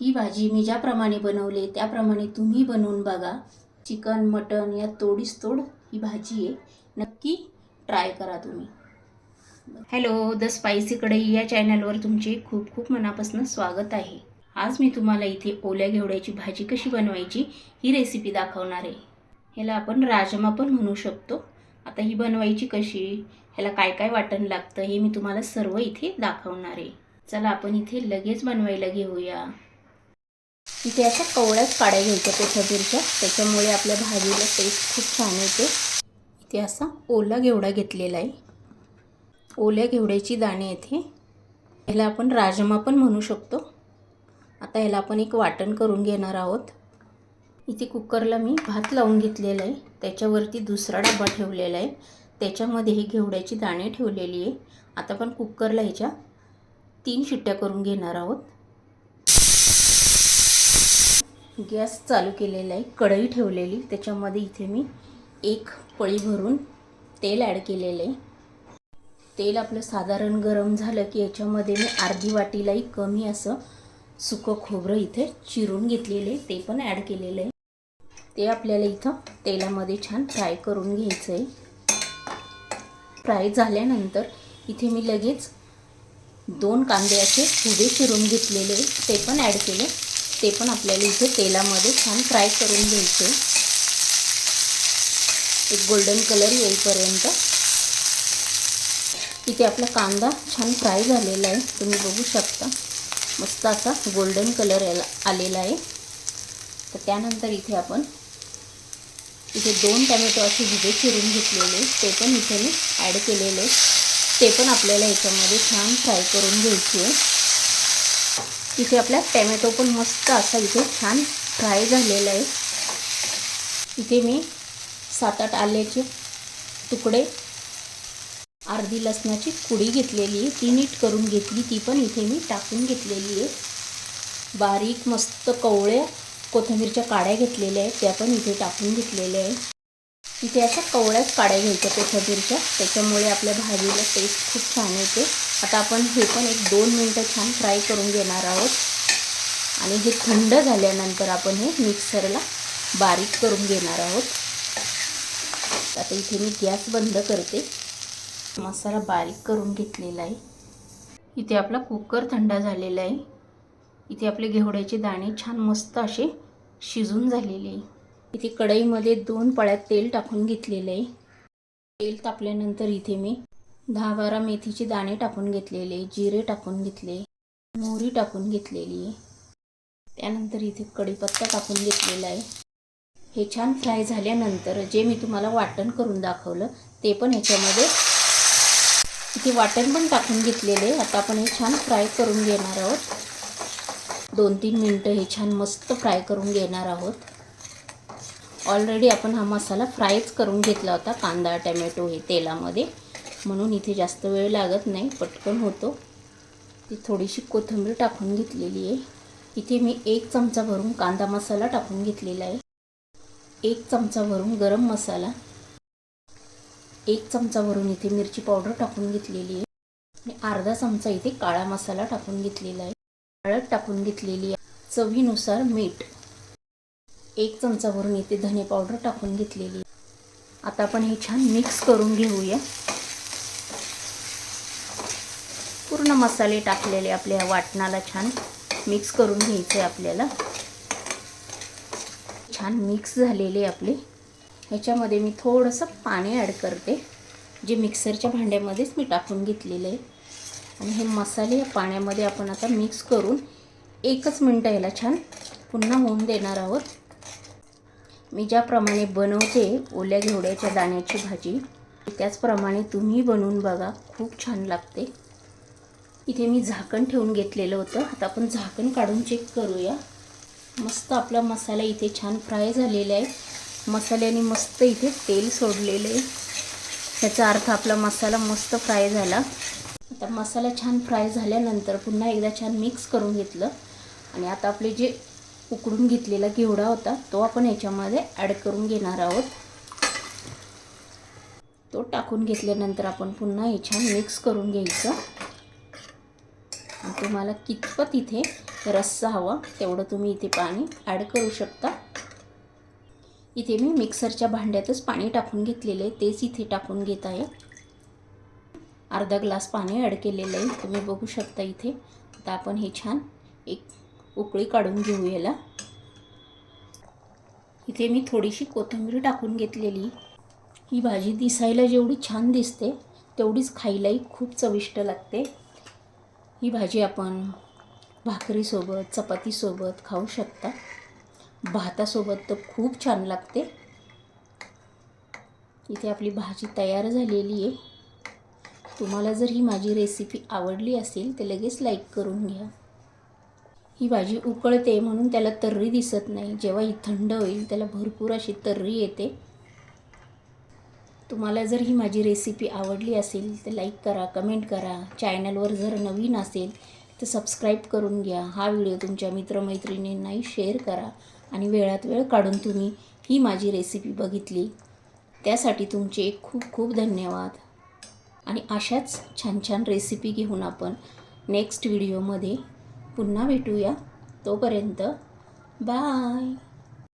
ही भाजी मी ज्याप्रमाणे बनवले त्याप्रमाणे तुम्ही बनवून बघा. चिकन मटन या तोडीस तोड ही भाजी आहे. नक्की ट्राय करा तुम्ही. हॅलो द स्पायसी कढई या चॅनलवर तुमचे खूप खूप मनापासून स्वागत आहे. आज मी तुम्हाला इथे ओल्या घेवड्याची भाजी कशी बनवायची ही रेसिपी दाखवणार आहे. ह्याला आपण राजमा पण म्हणू शकतो. आता ही बनवायची कशी ह्याला काय काय वाटण लागतं हे मी तुम्हाला सर्व इथे दाखवणार आहे. चला आपण इथे लगेच बनवायला घेऊया. इथे अशा कवळ्याच काड्या घ्यायच्या कोथिंबीरच्या. त्याच्यामुळे आपल्या भाजीला टेस्ट खूप छान येते. इथे असा ओला घेवडा घेतलेला आहे. ओल्या घेवड्याची दाणे येथे. ह्याला आपण राजमा पण म्हणू शकतो. आता ह्याला आपण एक वाटण करून घेणार आहोत. इथे कुकरला मी भात लावून घेतलेला आहे. त्याच्यावरती दुसरा डबा ठेवलेला आहे. त्याच्यामध्ये ही घेवड्याची दाणे ठेवलेली आहे. आता आपण कुकरला ह्याच्या तीन शिट्ट्या करून घेणार आहोत. गॅस चालू केलेला आहे कढई ठेवलेली. त्याच्यामध्ये इथे मी एक पळी भरून तेल ॲड केलेलं आहे. तेल आपलं साधारण गरम झालं की याच्यामध्ये मी अर्धी वाटीलाही कमी असं सुकं खोबरं इथे चिरून घेतलेलं आहे. ते पण ॲड केलेलं आहे. ते आपल्याला इथं तेलामध्ये छान फ्राय करून घ्यायचं आहे. फ्राय झाल्यानंतर इथे मी लगेच दोन कांदे असे उभे चिरून घेतलेले ते पण ॲड केले. ते पण आपल्याला इथे तेलामध्ये छान फ्राय करून घ्यायचे. एक गोल्डन कलर येईपर्यंत. इथे आपला कांदा छान फ्राय झालेला आहे. तुम्ही बघू शकता. मस्त असा गोल्डन कलर याला आलेला आहे. तर त्यानंतर इथे आपण इथे दोन टॅमॅटो असे उभे चिरून घेतलेले ते पण इथे मी ॲड केलेले ते पण आपल्याला याच्यामध्ये छान फ्राय करून घ्यायचे आहे इथे आपला टॅमॅटो पण मस्त असा इथे छान फ्राय झालेला आहे. इथे मी सात आठ आल्याचे तुकडे अर्धी लसणाची कुडी घेतलेली आहे. ती नीट करून घेतली ती पण इथे मी टाकून घेतलेली आहे. बारीक मस्त कवळ्या कोथिंबीरच्या काड्या घेतलेल्या आहेत त्या पण इथे टाकून घेतलेल्या आहे इथे अशा कवळ्याच काड्या घ्यायच्या कोथंबीरच्या त्याच्यामुळे आपल्या भाजीला टेस्ट खूप छान येते. आता आपण हे पण एक दोन मिनटं छान फ्राय करून घेणार आहोत. आणि हे थंड झाल्यानंतर आपण हे मिक्सरला बारीक करून घेणार आहोत. आता इथे मी गॅस बंद करते. मसाला बारीक करून घेतलेला आहे. इथे आपला कुकर थंड झालेला आहे. इथे आपले घेवड्याचे दाणे छान मस्त असे शिजून झालेले आहे. इथे कढईमध्ये दोन पळ्यात तेल टाकून घेतलेलं आहे. तेल तापल्यानंतर इथे मी दहा बारा मेथीचे दाणे टाकून घेतलेले जिरे टाकून घेतले मोहरी टाकून घेतलेली त्यानंतर इथे कढीपत्ता टाकून घेतलेला आहे. हे छान फ्राय झाल्यानंतर जे मी तुम्हाला वाटण करून दाखवलं ते पण ह्याच्यामध्ये इथे वाटण पण टाकून घेतलेले आता आपण हे छान फ्राय करून घेणार आहोत. दोन तीन मिनटं हे छान मस्त फ्राय करून घेणार आहोत. ऑलरेडी आपण हा मसाला फ्रायच करून घेतला होता कांदा टमॅटो हे तेलामध्ये. म्हणून इथे जास्त वेळ लागत नाही पटकन होतो. ती थोडीशी कोथिंबीर टाकून घेतलेली आहे. इथे मी एक चमचा भरून कांदा मसाला टाकून घेतलेला आहे. एक चमचा भरून गरम मसाला. एक चमचा भरून इथे मिरची पावडर टाकून घेतलेली आहे. आणि अर्धा चमचा इथे काळा मसाला टाकून घेतलेला आहे. हळद टाकून घेतलेली आहे. चवीनुसार मीठ. एक चमचा भरून इथे धने पावडर टाकून घेतलेली आता आपण हे छान मिक्स करून घेऊया. पूर्ण मसाले टाकलेले आपल्या वाटणाला छान मिक्स करून घ्यायचे आपल्याला. छान मिक्स झालेले आपले. ह्याच्यामध्ये मी थोडंसं पाणी ॲड करते. जे मिक्सरच्या भांड्यामध्येच मी टाकून घेतलेलं आहे. आणि हे मसाले या पाण्यामध्ये आपण आता मिक्स करून एकच मिनटं ह्याला छान पुन्हा होऊन देणार आहोत. मी ज्याप्रमाणे बनवते ओल्या घेवड्याच्या दाण्याची भाजी त्याचप्रमाणे तुम्ही बनवून बघा. खूप छान लागते. इथे मी झाकण ठेवून घेतलेलं होतं. आता आपण झाकण काढून चेक करूया. मस्त आपला मसाला इथे छान फ्राय झालेला आहे. मसाल्याने मस्त इथे तेल सोडलेलं आहे. ह्याचा अर्थ आपला मसाला मस्त फ्राय झाला. आता मसाला छान फ्राय झाल्यानंतर पुन्हा एकदा छान मिक्स करून घेतलं. आणि आता आपले जे उकडून घेतलेला घेवडा होता तो आपण याच्यामध्ये ॲड करून घेणार आहोत. तो टाकून घेतल्यानंतर आपण पुन्हा हे छान मिक्स करून घ्यायचं. तुम्हाला कितपत इथे रस्सा हवा तेवढं तुम्ही इथे पाणी ॲड करू शकता. इथे मी मिक्सरच्या भांड्यातच पाणी टाकून घेतलेलं आहे तेच इथे टाकून घेत आहे. अर्धा ग्लास पाणी ॲड केलेलं आहे तुम्ही बघू शकता इथे. आता आपण हे छान एक उकळी काढून घेऊ याला इथे मी थोडीशी कोथिंबीर टाकून घेतलेली. ही भाजी दिसायला जेवढी छान दिसते तेवढीच खायलाही खूप चविष्ट लागते. ही भाजी आपण भाकरीसोबत चपातीसोबत खाऊ शकता. भातासोबत तर खूप छान लागते. इथे आपली भाजी तयार झालेली आहे. तुम्हाला जर ही माझी रेसिपी आवडली असेल तर लगेच लाईक करून घ्या. ही भाजी उकळते म्हणून त्याला तर्री दिसत नाही. जेव्हा ही थंड होईल त्याला भरपूर अशी तर्री येते. तुम्हाला जर ही माझी रेसिपी आवडली असेल तर लाईक करा कमेंट करा. चॅनलवर जर नवीन असेल तर सबस्क्राईब करून घ्या. हा व्हिडिओ तुमच्या मित्रमैत्रिणींनाही शेअर करा आणि वेळात वेळ काढून तुम्ही ही माझी रेसिपी बघितली. त्यासाठी तुमचे खूप खूप धन्यवाद. आणि अशाच छान छान रेसिपी घेऊन आपण नेक्स्ट व्हिडिओमध्ये पुन्हा भेटूया. तोपर्यंत बाय.